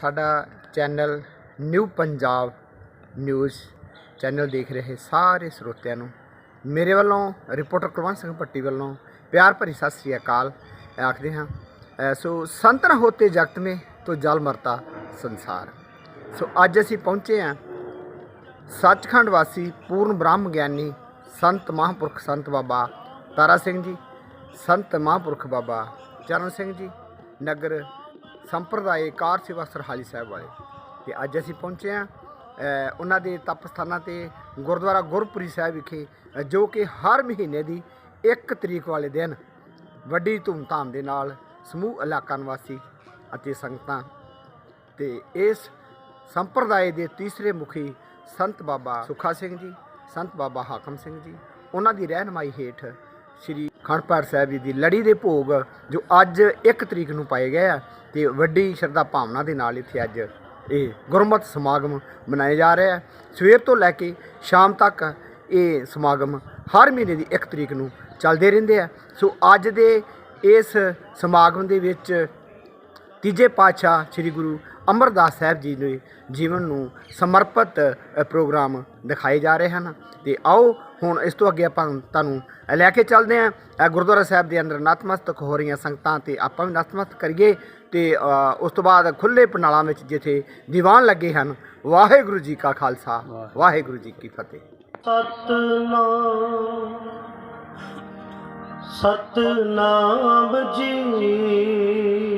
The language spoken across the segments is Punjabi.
ਸਾਡਾ channel new Punjab news channel ਦੇਖ ਰਹੇ ਸਾਰੇ ਸਰੋਤਿਆਂ ਨੂੰ। ਮੇਰੇ ਵੱਲੋਂ ਰਿਪੋਰਟਰ ਕੁਲਵੰਤ ਸਿੰਘ ਭੱਟੀ ਵੱਲੋਂ ਪਿਆਰ ਭਰੀ ਸਤਿ ਸ੍ਰੀ ਅਕਾਲ। ਆਖਦੇ ਹਾਂ ਸੋ ਸੰਤ ਨ ਹੋਤੇ ਜਗਤ ਮੇ ਤੋ ਜਲ ਮਰਤਾ ਸੰਸਾਰ। ਸੋ ਅੱਜ ਅਸੀਂ ਪਹੁੰਚੇ ਹਾਂ ਸੱਚਖੰਡ ਵਾਸੀ ਪੂਰਨ ਬ੍ਰਹਮ ਗਿਆਨੀ ਸੰਤ ਮਹਾਂਪੁਰਖ ਸੰਤ ਬਾਬਾ ਤਾਰਾ ਸਿੰਘ ਜੀ, ਸੰਤ ਮਹਾਂਪੁਰਖ ਬਾਬਾ ਚਰਨ ਸਿੰਘ ਜੀ, ਨਗਰ ਸੰਪਰਦਾਇ ਕਾਰ ਸੇਵਾ ਸਰਹਾਲੀ ਸਾਹਿਬ ਵਾਲੇ। ਤੇ ਅੱਜ ਅਸੀਂ ਪਹੁੰਚੇ ਹਾਂ ਉਹਨਾਂ ਦੇ ਤਪ ਸਥਾਨਾਂ ਤੇ ਗੁਰਦੁਆਰਾ ਗੁਰਪੁਰੀ ਸਾਹਿਬ ਵਿਖੇ ਜੋ ਕਿ ਹਰ ਮਹੀਨੇ ਦੀ 1 ਤਰੀਕ ਵਾਲੇ ਦਿਨ ਵੱਡੀ ਧੂਮਧਾਮ ਦੇ ਨਾਲ ਸਮੂਹ ਇਲਾਕਾ ਨਿਵਾਸੀ ਅਤੇ ਸੰਗਤਾਂ ਤੇ ਇਸ ਸੰਪਰਦਾਇ ਦੇ ਤੀਸਰੇ ਮੁਖੀ ਸੰਤ ਬਾਬਾ ਸੁਖਾ ਸਿੰਘ ਜੀ, ਸੰਤ ਬਾਬਾ ਹਾਕਮ ਸਿੰਘ ਜੀ, ਉਹਨਾਂ ਦੀ ਰਹਿਨਮਾਈ ਹੇਠ ਸ੍ਰੀ ਖੰਡਪਾਠ ਸਾਹਿਬ ਜੀ ਦੀ ਲੜੀ ਦੇ ਭੋਗ ਜੋ ਅੱਜ 1 ਤਰੀਕ ਨੂੰ ਪਾਏ ਗਏ ਆ ਤੇ ਵੱਡੀ ਸ਼ਰਧਾ ਭਾਵਨਾ ਦੇ ਨਾਲ ਇੱਥੇ ਅੱਜ ਇਹ ਗੁਰਮਤ ਸਮਾਗਮ ਮਨਾਇਆ ਜਾ ਰਿਹਾ ਆ ਸਵੇਰ ਤੋਂ ਲੈ ਕੇ ਸ਼ਾਮ ਤੱਕ ਇਹ ਸਮਾਗਮ ਹਰ ਮਹੀਨੇ ਦੀ 1 ਤਰੀਕ ਨੂੰ ਚੱਲਦੇ ਰਹਿੰਦੇ ਆ। ਸੋ ਅੱਜ ਦੇ ਇਸ ਸਮਾਗਮ ਦੇ ਵਿੱਚ ਤੀਜੇ ਪਾਤਸ਼ਾਹ ਸ੍ਰੀ ਗੁਰੂ ਅਮਰਦਾਸ ਸਾਹਿਬ ਜੀ ਦੇ ਜੀਵਨ ਨੂੰ ਸਮਰਪਿਤ ਪ੍ਰੋਗਰਾਮ ਦਿਖਾਏ ਜਾ ਰਹੇ ਹਨ। ਤੇ ਆਓ ਹੁਣ ਇਸ ਤੋਂ ਅੱਗੇ ਆਪਾਂ ਤੁਹਾਨੂੰ ਲੈ ਕੇ ਚੱਲਦੇ ਹਾਂ। ਗੁਰਦੁਆਰਾ ਸਾਹਿਬ ਦੇ ਅੰਦਰ ਨਤਮਸਤਕ ਹੋ ਰਹੀਆਂ ਸੰਗਤਾਂ ਤੇ ਆਪਾਂ ਵੀ ਨਤਮਸਤਕ ਕਰੀਏ। ਤੇ ਉਸ ਤੋਂ ਬਾਅਦ ਖੁੱਲੇ ਪੰਡਾਲਾਂ ਵਿੱਚ ਜਿੱਥੇ ਦੀਵਾਨ ਲੱਗੇ ਹਨ ਵਾਹਿਗੁਰੂ ਜੀ ਕਾ ਖਾਲਸਾ ਵਾਹਿਗੁਰੂ ਜੀ ਕੀ ਫਤਿਹ। ਸਤਨਾਮ ਸਤਨਾਮ ਜੀ।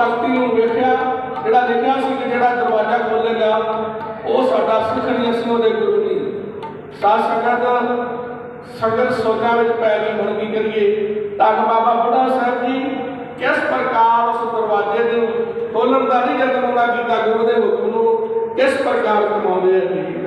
ਤਖਤੀ ਨੂੰ ਵੇਖਿਆ, ਜਿਹੜਾ ਲਿਖਿਆ ਸੀ ਕਿ ਜਿਹੜਾ ਦਰਵਾਜ਼ਾ ਖੋਲੇਗਾ ਉਹ ਸਾਡਾ ਸਿੱਖ ਅਸੀਂ ਉਹਦੇ ਗੁਰੂ ਨਹੀਂ। ਸਾਧ ਸੰਗਤ ਸੰਗਤ ਸੋਚਾਂ ਵਿੱਚ ਪੈ ਗਈ, ਹੁਣ ਕੀ ਕਰੀਏ? ਤਾਂ ਕਿ ਬਾਬਾ ਬੁੱਢਾ ਸਾਹਿਬ ਜੀ, ਕਿਸ ਪ੍ਰਕਾਰ ਉਸ ਦਰਵਾਜ਼ੇ ਨੂੰ ਖੋਲਣ ਦਾ ਨਹੀਂ ਯਤਨ ਕੀਤਾ ਗੁਰੂ ਦੇ ਹੁਕਮ ਨੂੰ ਕਿਸ ਪ੍ਰਕਾਰ ਕਮਾਉਂਦੇ ਆ ਜੀ?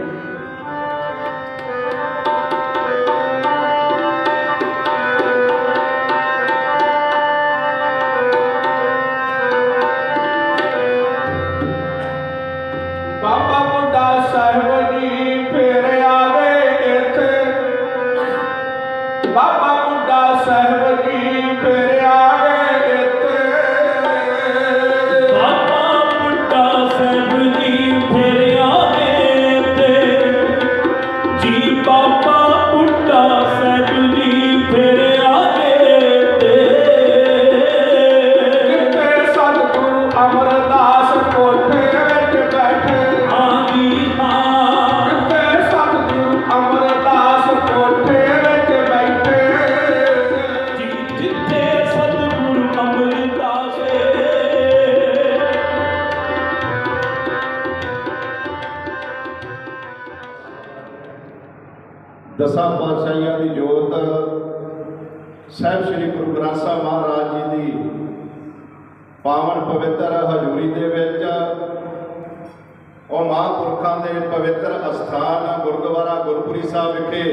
ਦਸਾਂ ਪਾਤਸ਼ਾਹੀਆਂ ਦੀ ਜੋਤ, ਸਾਹਿਬ ਸ੍ਰੀ ਗੁਰੂ ਗ੍ਰੰਥ ਸਾਹਿਬ ਮਹਾਰਾਜ ਜੀ ਦੀ ਪਾਵਨ ਪਵਿੱਤਰ ਹਜ਼ੂਰੀ ਦੇ ਵਿੱਚ, ਉਹ ਮਹਾਂਪੁਰਖਾਂ ਦੇ ਪਵਿੱਤਰ ਅਸਥਾਨ ਗੁਰਦੁਆਰਾ ਗੁਰਪੁਰੀ ਸਾਹਿਬ ਵਿਖੇ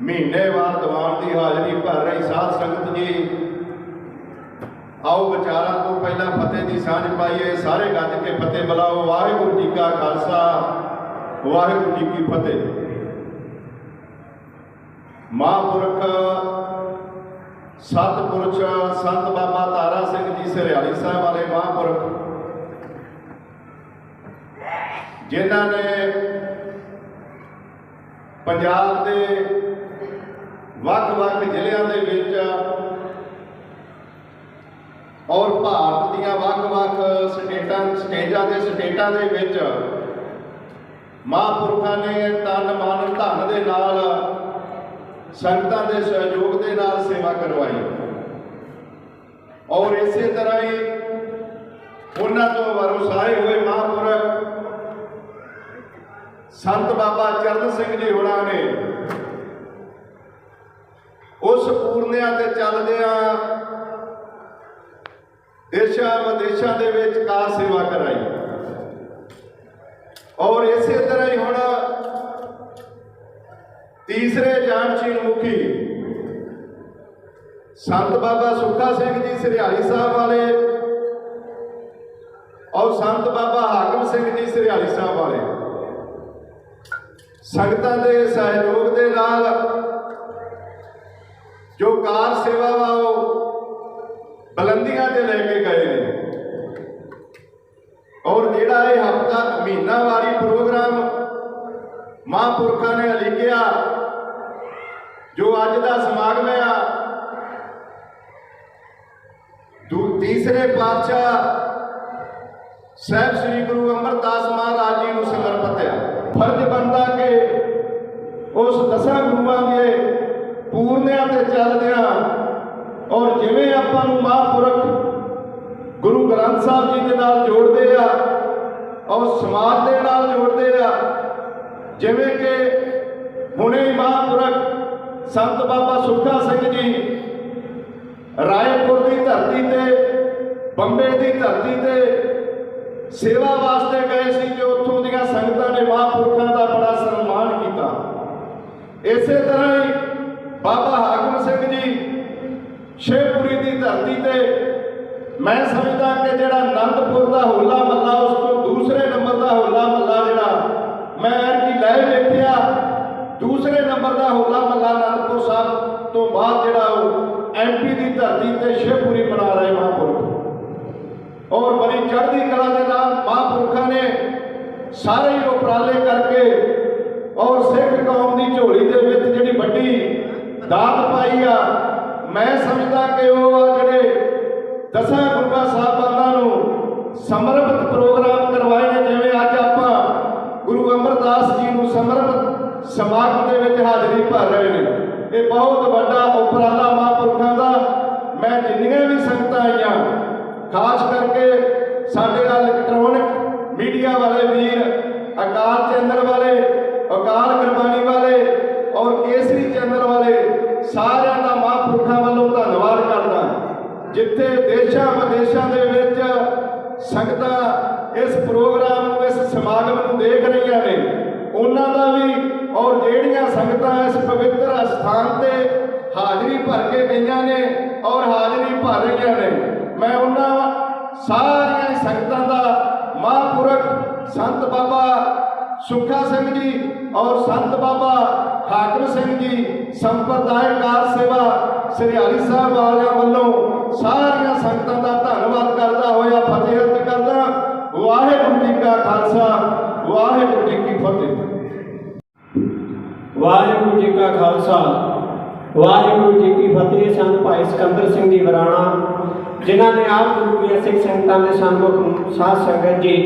ਮਹੀਨੇਵਾਰ ਦੀਵਾਨ ਦੀ ਹਾਜ਼ਰੀ ਭਰ ਰਹੀ ਸਾਧ ਸੰਗਤ ਜੀ। ਆਓ ਵਿਚਾਰਾਂ ਤੋਂ ਪਹਿਲਾਂ ਫਤਿਹ ਦੀ ਸਾਂਝ ਪਾਈਏ, ਸਾਰੇ ਗੱਜ ਕੇ ਫਤਿਹ ਬੁਲਾਓ। ਵਾਹਿਗੁਰੂ ਜੀ ਕਾ ਖਾਲਸਾ। ਵਾਹਿਗੁਰੂ ਜੀ ਕੀ ਫਤਿਹ। ਮਹਾਂਪੁਰਖ ਸਤਿਪੁਰਸ਼ ਸੰਤ ਬਾਬਾ ਤਾਰਾ ਸਿੰਘ ਜੀ ਸਰਿਆਲੀ ਸਾਹਿਬ ਵਾਲੇ ਮਹਾਂਪੁਰਖ, ਜਿਨ੍ਹਾਂ ਨੇ ਪੰਜਾਬ ਦੇ ਵੱਖ-ਵੱਖ ਜ਼ਿਲ੍ਹਿਆਂ ਦੇ ਵਿੱਚ ਔਰ ਭਾਰਤ ਦੀਆਂ ਵੱਖ-ਵੱਖ ਸਟੇਟਾਂ, ਸਟੇਜਾਂ ਦੇ ਸਟੇਟਾਂ ਦੇ ਵਿੱਚ ਮਹਾਂਪੁਰਖਾਂ ਨੇ ਤਨ ਮਨ ਧਨ ਦੇ ਨਾਲ, ਸੰਗਤਾਂ ਦੇ ਸਹਿਯੋਗ ਦੇ ਨਾਲ ਸੇਵਾ ਕਰਵਾਈ। ਔਰ ਇਸੇ ਤਰ੍ਹਾਂ ਹੀ ਉਹਨਾਂ ਤੋਂ ਵਰਸਾਏ ਹੋਏ ਮਹਾਂਪੁਰਖ, ਸੰਤ ਬਾਬਾ ਚਰਨ ਸਿੰਘ ਜੀ ਹੋਣਾ ਨੇ ਉਸ ਪੂਰਨਿਆਂ ਤੇ ਚੱਲਦਿਆਂ ਦੇਸ਼ਾਂ ਵਿਦੇਸ਼ਾਂ ਦੇ ਵਿੱਚ ਕਾਰ ਸੇਵਾ ਕਰਾਈ। ਔਰ ਇਸੇ ਤਰ੍ਹਾਂ ਹੀ ਹੁਣ ਤੀਸਰੇ ਜਾਨਸ਼ੀਲ ਮੁਖੀ ਸੰਤ ਬਾਬਾ ਸੁੱਖਾ ਸਿੰਘ ਜੀ, ਸਰਿਆਲੀ ਸਾਹਿਬ ਵਾਲੇ ਔਰ ਸੰਤ ਬਾਬਾ ਹਾਕਮ ਸਿੰਘ ਜੀ, ਸਰਿਆਲੀ ਸਾਹਿਬ ਵਾਲੇ। ਸੰਗਤਾਂ ਦੇ ਸਹਿਯੋਗ ਦੇ ਨਾਲ ਜੋ ਕਾਰ ਸੇਵਾ ਵਾ ਉਹ ਬੁਲੰਦੀਆਂ ਤੇ ਲੈ ਕੇ ਗਏ ਨੇ। ਔਰ ਜਿਹੜਾ ਇਹ ਹਫਤਾ ਮਹੀਨਾਵਾਰੀ ਪ੍ਰੋਗਰਾਮ ਮਹਾਂਪੁਰਖਾਂ ਨੇ ਲਿਖਿਆ, ਜੋ ਅੱਜ ਦਾ ਸਮਾਗਮ ਆ, ਦੂ, ਤੀਸਰੇ ਪਾਤਸ਼ਾਹ ਸਾਹਿਬ ਸ੍ਰੀ ਗੁਰੂ ਅਮਰਦਾਸ ਮਹਾਰਾਜ ਜੀ ਨੂੰ ਸਮਰਪਿਤ ਹੈ ਫਰਜ਼ ਬਣਦਾ ਕਿ ਉਸ ਦਸਾਂ ਗੁਰੂਆਂ ਦੇ ਪੂਰਨਿਆਂ ਤੇ ਚੱਲਦਿਆਂ ਔਰ ਜਿਵੇਂ ਆਪਾਂ ਨੂੰ ਮਹਾਂਪੁਰਖ ਗੁਰੂ ਗ੍ਰੰਥ ਸਾਹਿਬ ਜੀ ਦੇ ਨਾਲ ਜੋੜਦੇ ਆ ਔਰ ਸਮਾਜ ਦੇ ਨਾਲ ਜੋੜਦੇ ਆ। ਜਿਵੇਂ ਕਿ ਹੁਣੇ ਮਹਾਂਪੁਰਖ ਸੰਤ ਬਾਬਾ ਸੁੱਖਾ ਸਿੰਘ ਜੀ ਰਾਏਪੁਰ ਦੀ ਧਰਤੀ ਤੇ, ਬੰਬੇ ਦੀ ਧਰਤੀ ਤੇ ਸੇਵਾ ਵਾਸਤੇ ਗਏ ਸੀ ਤੇ ਉੱਥੋਂ ਦੀਆਂ ਸੰਗਤਾਂ ਨੇ ਮਹਾਂਪੁਰਖਾਂ ਦਾ ਬੜਾ ਸਨਮਾਨ ਕੀਤਾ। ਇਸੇ ਤਰ੍ਹਾਂ ਹੀ ਬਾਬਾ ਹਾਕਮ ਸਿੰਘ ਜੀ ਸ਼ੇਖਪੁਰੀ ਦੀ ਧਰਤੀ ਤੇ ਮੈਂ ਸਮਝਦਾ ਕਿ ਜਿਹੜਾ ਅਨੰਦਪੁਰ ਦਾ ਹੋਲਾ ਮੱਲਾ, ਉਸ ਤੋਂ ਦੂਸਰੇ ਨੰਬਰ ਦਾ ਹੋਲਾ ਮੱਲਾ ਜਿਹੜਾ, ਮੈਂ ਐਰਕੀ ਲੈ ਵੇਖਿਆ, ਦੂਸਰੇ ਨੰਬਰ ਦਾ ਹੋਲਾ ਮੱਲਾ ਅਨੰਦਪੁਰ ਸਾਹਿਬ ਤੋਂ ਬਾਅਦ ਜਿਹੜਾ ਉਹ ਐਮਪੀ ਦੀ ਧਰਤੀ ਤੇ ਸ਼ਿਵਪੁਰੀ ਬਣਾ ਰਹੇ ਮਹਾਂਪੁਰਖ। ਔਰ ਬੜੀ ਚੜ੍ਹਦੀ ਕਲਾ ਦੇ ਨਾਲ ਮਹਾਂਪੁਰਖਾਂ ਨੇ ਸਾਰੇ ਹੀ ਉਪਰਾਲੇ ਕਰਕੇ ਔਰ ਸਿੱਖ ਕੌਮ ਦੀ ਝੋਲੀ ਦੇ ਵਿੱਚ ਜਿਹੜੀ ਵੱਡੀ ਦਾਤ ਪਾਈ ਆ, ਮੈਂ ਸਮਝਦਾ ਕਿ ਉਹ ਆ ਜਿਹੜੇ ਦਸਾਂ ਗੁਰੂਆਂ ਸਾਹਿਬਾਨਾਂ ਨੂੰ, ਸਮਰਪਿਤ ਪ੍ਰੋਗਰਾਮ ਕਰਵਾਏ ਨੇ, ਜਿਵੇਂ ਅੱਜ ਆਪਾਂ ਗੁਰੂ ਅਮਰਦਾਸ ਜੀ ਨੂੰ ਸਮਰਪਿਤ ਸਮਾਗਮ ਦੇ ਵਿੱਚ ਹਾਜ਼ਰੀ ਭਰ ਰਹੇ ਨੇ। ਇਹ ਬਹੁਤ ਵੱਡਾ ਉਪਰਾਲਾ ਮਹਾਂਪੁਰਖਾਂ ਦਾ। ਮੈਂ ਜਿੰਨੀਆਂ ਵੀ ਸੰਗਤਾਂ ਆਈਆਂ, ਖਾਸ ਕਰਕੇ ਸਾਡੇ ਇਲੈਕਟ੍ਰੋਨਿਕ ਮੀਡੀਆ ਵਾਲੇ ਵੀਰ ਅਕਾਲ ਚੈਨਲ ਵਾਲੇ ਅਕਾਲ ਗੁਰਬਾਣੀ ਵਾਲੇ ਔਰ ਕੇਸਰੀ ਚੈਨਲ ਵਾਲੇ ਸਾਰਿਆਂ ਦਾ ਮਹਾਂਪੁਰਖਾਂ ਵੱਲੋਂ ਧੰਨਵਾਦ ਕਰਦਾ ਜਿੱਥੇ ਦੇਸ਼ਾਂ ਵਿਦੇਸ਼ਾਂ ਦੇ ਵਿੱਚ ਸੰਗਤਾਂ ਇਸ ਪ੍ਰੋਗਰਾਮ ਨੂੰ, ਇਸ ਸਮਾਗਮ ਨੂੰ ਦੇਖ ਰਹੀਆਂ ਨੇ, ਉਹਨਾਂ ਦਾ ਵੀ ਔਰ ਜਿਹੜੀਆਂ ਸੰਗਤਾਂ ਇਸ ਪਵਿੱਤਰ ਅਸਥਾਨ ਤੇ ਹਾਜ਼ਰੀ ਭਰ ਕੇ ਗਈਆਂ ਨੇ ਔਰ ਹਾਜ਼ਰੀ ਭਰ ਰਹੀਆਂ ਨੇ, ਮੈਂ ਉਹਨਾਂ ਸਾਰੀਆਂ ਸੰਗਤਾਂ ਦਾ ਮਹਾਂਪੁਰਖ ਸੰਤ ਬਾਬਾ ਸੁੱਖਾ ਸਿੰਘ ਜੀ ਔਰ ਸੰਤ ਬਾਬਾ ਹਾਕਮ ਸਿੰਘ ਜੀ ਸੰਪਰਦਾਇ ਕਾਰ ਸੇਵਾ ਸ੍ਰੀਹਾਰੀ ਸਾਹਿਬ ਵਾਲਿਆਂ ਵੱਲੋਂ ਸਾਰੀਆਂ ਸੰਗਤਾਂ ਦਾ ਧੰਨਵਾਦ ਕਰਦਾ ਹੋਇਆ, ਫਤਿਹ ਅਰਜ਼ ਕਰਦਾ। ਵਾਹਿਗੁਰੂ ਜੀ ਕਾ ਖਾਲਸਾ, ਵਾਹਿਗੁਰੂ ਜੀ ਕੀ ਫਤਿਹ। ਵਾਹਿਗੁਰੂ ਜੀ ਕਾ ਖਾਲਸਾ, ਵਾਹਿਗੁਰੂ ਜੀ ਕੀ ਫਤਿਹ। ਸੰਤ ਭਾਈ ਸਿਕੰਦਰ ਸਿੰਘ ਜੀ ਵਰਾਣਾ, ਜਿਨ੍ਹਾਂ ਨੇ ਆਪ ਗੁਰੂ ਕੀ ਸਿੱਖ ਸੰਗਤਾਂ ਦੇ ਸਨਮੁਖ ਸਾਧ ਸੰਗਤ ਜੀ,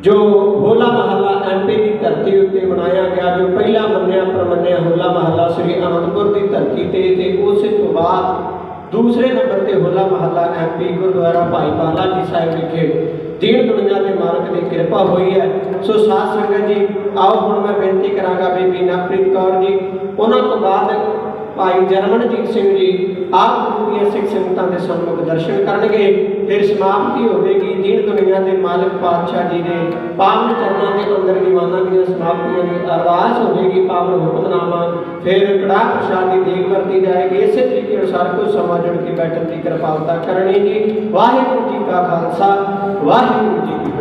ਜੋ ਹੋਲਾ ਮਹੱਲਾ ਐਮਪੀ ਦੀ ਧਰਤੀ ਉੱਤੇ ਬਣਾਇਆ ਗਿਆ, ਜੋ ਪਹਿਲਾ ਮੰਨਿਆ ਪ੍ਰਮੰਨਿਆ ਹੋਲਾ ਮਹੱਲਾ ਸ੍ਰੀ ਅਨੰਦਪੁਰ ਦੀ ਧਰਤੀ ਤੇ ਤੇ ਉਸੇ ਤੋਂ ਬਾਅਦ ਦੂਸਰੇ ਨੰਬਰ ਤੇ ਹੋਲਾ ਮਹੱਲਾ ਐਮਪੀ ਗੁਰਦੁਆਰਾ ਭਾਈ ਬਾਲਾ ਜੀ ਸਾਹਿਬ ਵਿਖੇ ਦੀਨ ਦੁਨੀਆ ਦੇ ਮਾਲਕ ਦੀ ਕਿਰਪਾ ਹੋਈ ਹੈ। ਸੋ ਸਾਧ ਸੰਗਤ ਜੀ, ਆਓ ਹੁਣ ਮੈਂ ਬੇਨਤੀ ਕਰਾਂਗਾ ਬੀਬੀ ਨਵਪ੍ਰੀਤ ਕੌਰ ਜੀ, ਉਹਨਾਂ ਤੋਂ ਬਾਅਦ ਭਾਈ ਜਰਮਨਜੀਤ ਸਿੰਘ ਜੀ ਆਪ ਗੁਰੂ ਦੀਆਂ ਸਿੱਖ ਸੰਗਤਾਂ ਦੇ ਸਨਮੁਖ ਦਰਸ਼ਨ ਕਰਨਗੇ, ਫਿਰ ਸਮਾਪਤੀ ਹੋਵੇਗੀ, ਦੀਨ ਦੁਨੀਆ ਦੇ ਮਾਲਕ ਪਾਤਸ਼ਾਹ ਜੀ ਦੇ ਪਾਵਨ ਚਰਨਾਂ ਦੇ ਅੰਦਰ ਦੀਵਾਨਾਂ ਦੀਆਂ ਸਮਾਪਤੀਆਂ ਦੀ ਅਰਦਾਸ ਹੋਵੇਗੀ, ਪਾਵਨ ਹੁਕਮਨਾਮਾ, ਫਿਰ ਕੜਾਹ ਪ੍ਰਸ਼ਾਦ ਦੀ ਦੇਗ ਵਰਤੀ ਜਾਏਗੀ, ਇਸੇ ਤਰੀਕੇ ਅਨੁਸਾਰ ਕੁਝ ਸਮਾਂ ਜੁੜ ਕੇ ਬੈਠਣ ਦੀ ਕਿਰਪਾਲਤਾ ਕਰਨੀ ਜੀ। ਵਾਹਿਗੁਰੂ ਜੀ ਕਾ ਖਾਲਸਾ, ਵਾਹਿਗੁਰੂ ਜੀ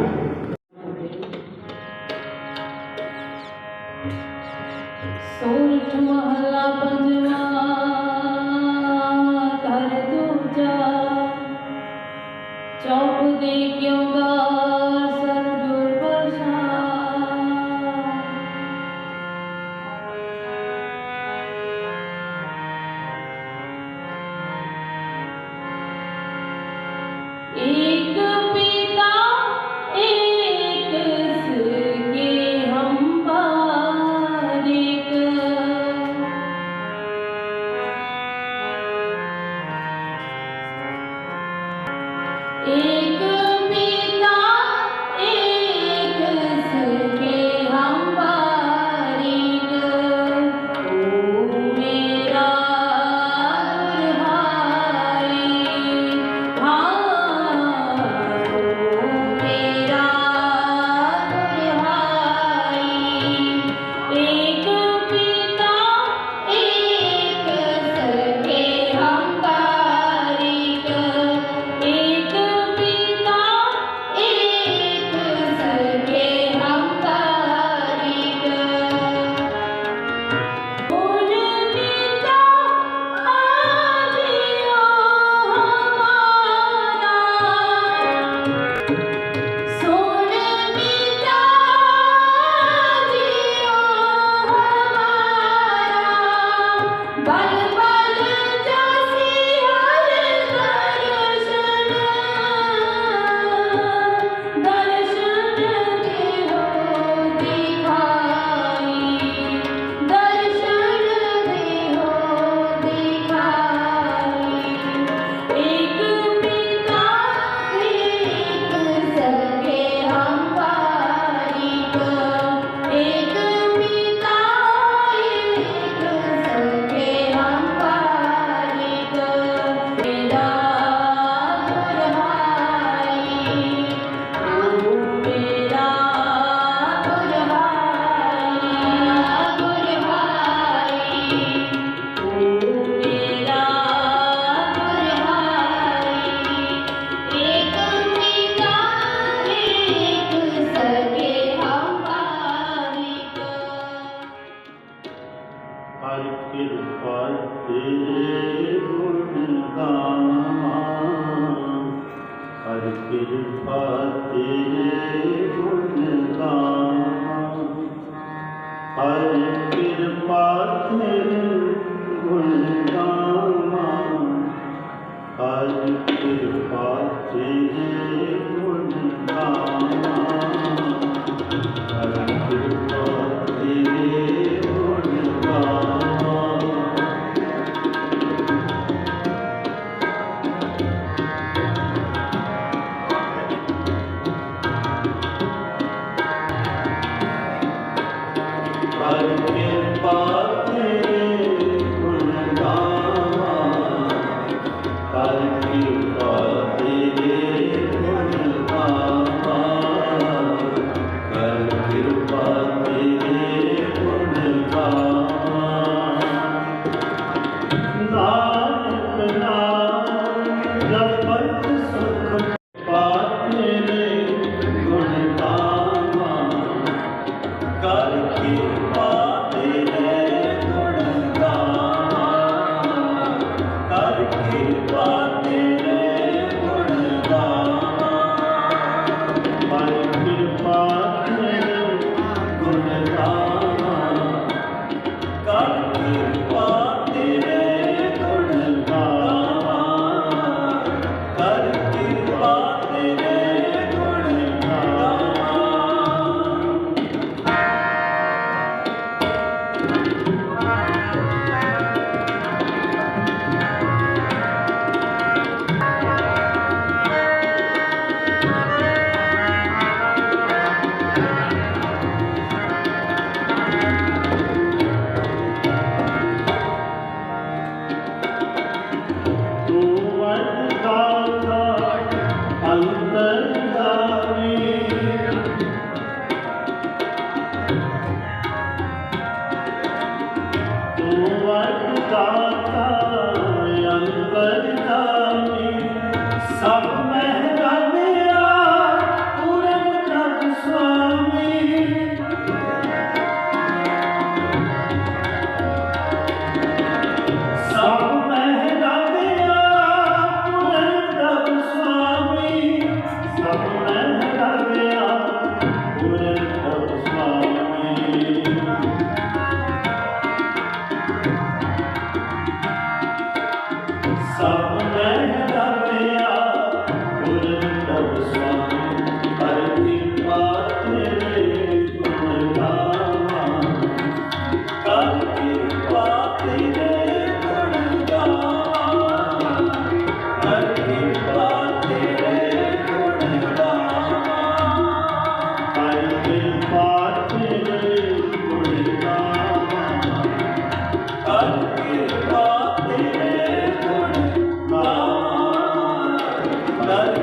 ਕਿਰਪਾ ਤੇਰੇ Father, for.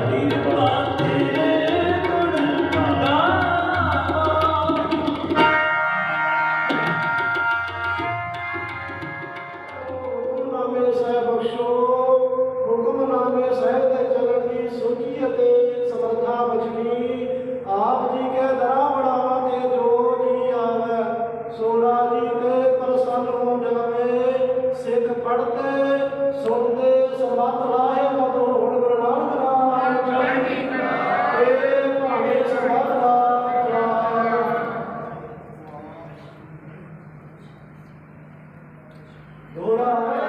Argentina. Dora.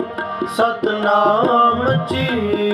Satnam ਜੀ।